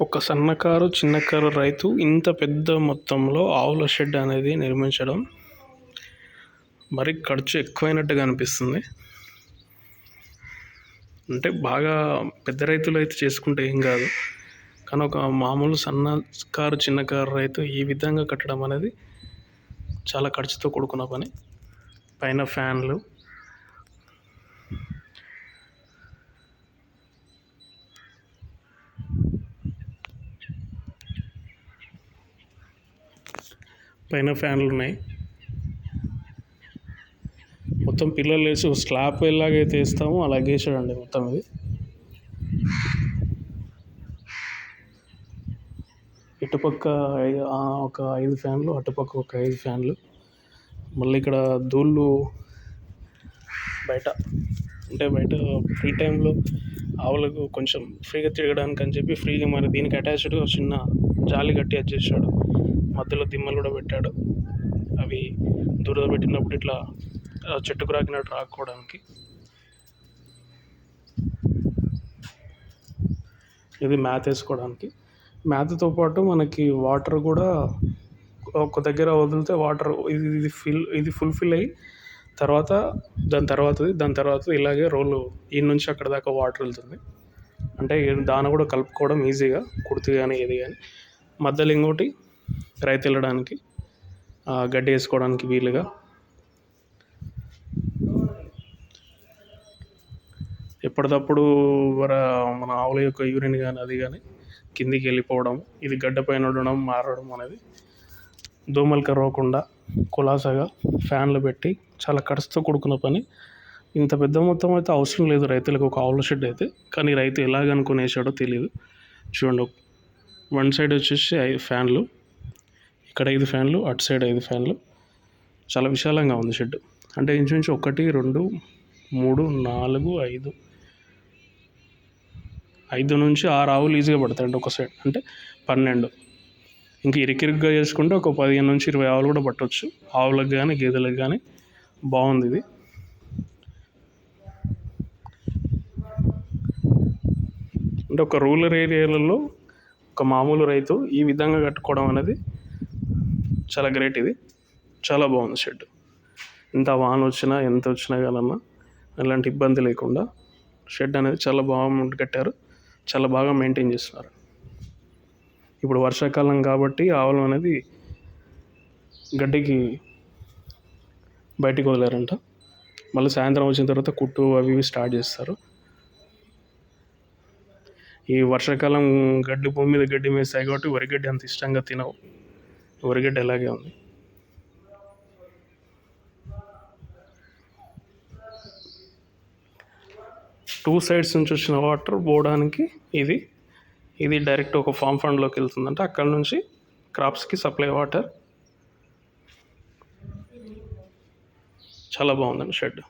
ఒక సన్నకారు చిన్నకారు రైతు ఇంత పెద్ద మొత్తంలో ఆవుల షెడ్ అనేది నిర్మించడం మరి ఖర్చు ఎక్కువైనట్టుగా అనిపిస్తుంది. అంటే బాగా పెద్ద రైతులు అయితే చేసుకుంటే ఏం కాదు. కానీ ఒక మామూలు సన్న కారు చిన్న కారు రైతు ఈ విధంగా కట్టడం అనేది చాలా ఖర్చుతో కూడుకున్న పని. పైన ఫ్యాన్లు పైన ఫ్యాన్లు ఉన్నాయి. మొత్తం పిల్లలు వేసి స్లాబ్ ఎలాగైతే వేస్తామో. అలాగే వేసాడండి మొత్తం ఇది. ఇటుపక్క ఒక ఐదు ఫ్యాన్లు అటుపక్క ఒక ఐదు ఫ్యాన్లు. మళ్ళీ ఇక్కడ దూళ్ళు బయట. అంటే బయట ఫ్రీ టైంలో ఆవులకు కొంచెం ఫ్రీగా తిరగడానికి అని చెప్పి ఫ్రీగా మరి దీనికి అటాచ్డ్గా చిన్న జాలి కట్టి వచ్చేసాడు మధ్యలో దిమ్మలు కూడా పెట్టాడు. అవి దురద పెట్టినప్పుడు ఇట్లా చెట్టుకు రాకినట్టు రాకపోవడానికి ఇది మ్యాథ్ వేసుకోవడానికి. మ్యాథ్తో పాటు మనకి వాటర్ కూడా ఒక దగ్గర వదిలితే వాటర్ ఇది ఇది ఫిల్ ఇది ఫుల్ఫిల్ అయ్యి తర్వాత దాని తర్వాతది దాని తర్వాత ఇలాగే రోలు ఈ నుంచి అక్కడ దాకా వాటర్ వెళ్తుంది. అంటే దాన్ని కూడా కలుపుకోవడం ఈజీగా కుర్తి కానీ ఏది కానీ మధ్యలో ఇంకోటి రైతు వెళ్ళడానికి గడ్డి వేసుకోవడానికి వీలుగా. ఎప్పటికప్పుడు వర మన ఆవుల యొక్క యూరిన్ కానీ అది కానీ కిందికి వెళ్ళిపోవడం ఇది గడ్డ పైన ఉండడం మారడం అనేది దోమలు కరవకుండా కులాసాగా ఫ్యాన్లు పెట్టి చాలా ఖర్చుతో కూడుకున్న పని. ఇంత పెద్ద మొత్తం అయితే అవసరం లేదు రైతులకు ఒక ఆవుల షెడ్ అయితే. కానీ రైతు ఎలాగ అనుకుని వేసాడో తెలియదు చూడండి వన్ సైడ్ వచ్చేసి ఐదు ఫ్యాన్లు. ఇక్కడ ఐదు ఫ్యాన్లు అటు సైడ్ ఐదు ఫ్యాన్లు. చాలా విశాలంగా ఉంది షెడ్. అంటే ఇంచుమించు ఒకటి రెండు మూడు నాలుగు ఐదు. ఐదు నుంచి ఆరు ఆవులు ఈజీగా పడతాయండి ఒక సైడ్. అంటే పన్నెండు. ఇంక ఇరికిరిగ్గా చేసుకుంటే ఒక పదిహేను నుంచి ఇరవై ఆవులు కూడా పట్టవచ్చు ఆవులకు కానీ గేదెలకు కానీ బాగుంది ఇది. అంటే ఒక రూరల్ ఏరియాలలో ఒక మామూలు రైతు ఈ విధంగా కట్టుకోవడం అనేది చాలా గ్రేట్ ఇది. చాలా బాగుంది షెడ్. ఎంత వాన వచ్చినా ఎంత వచ్చినా కానన్నా అలాంటి ఇబ్బంది లేకుండా షెడ్ అనేది చాలా బాగా కట్టారు. చాలా బాగా మెయింటైన్ చేస్తున్నారు. ఇప్పుడు వర్షాకాలం కాబట్టి ఆవులు అనేది గడ్డికి బయటికి వదిలేరంట. మళ్ళీ సాయంత్రం వచ్చిన తర్వాత కుట్టు అవి ఇవి స్టార్ట్ చేస్తారు. ఈ వర్షాకాలం గడ్డి భూమి మీద గడ్డి మేస్తాయి కాబట్టి వరిగడ్డి అంత ఇష్టంగా తినవు. వరిగడ్డి అలాగే ఉంది? టూ సైడ్స్ నుంచి వచ్చిన వాటర్ పోవడానికి ఇది ఇది డైరెక్ట్ ఒక ఫామ్ ఫండ్లోకి వెళ్తుందంటే. అక్కడ నుంచి క్రాప్స్కి సప్లై వాటర్ చాలా బాగుందండి షెడ్.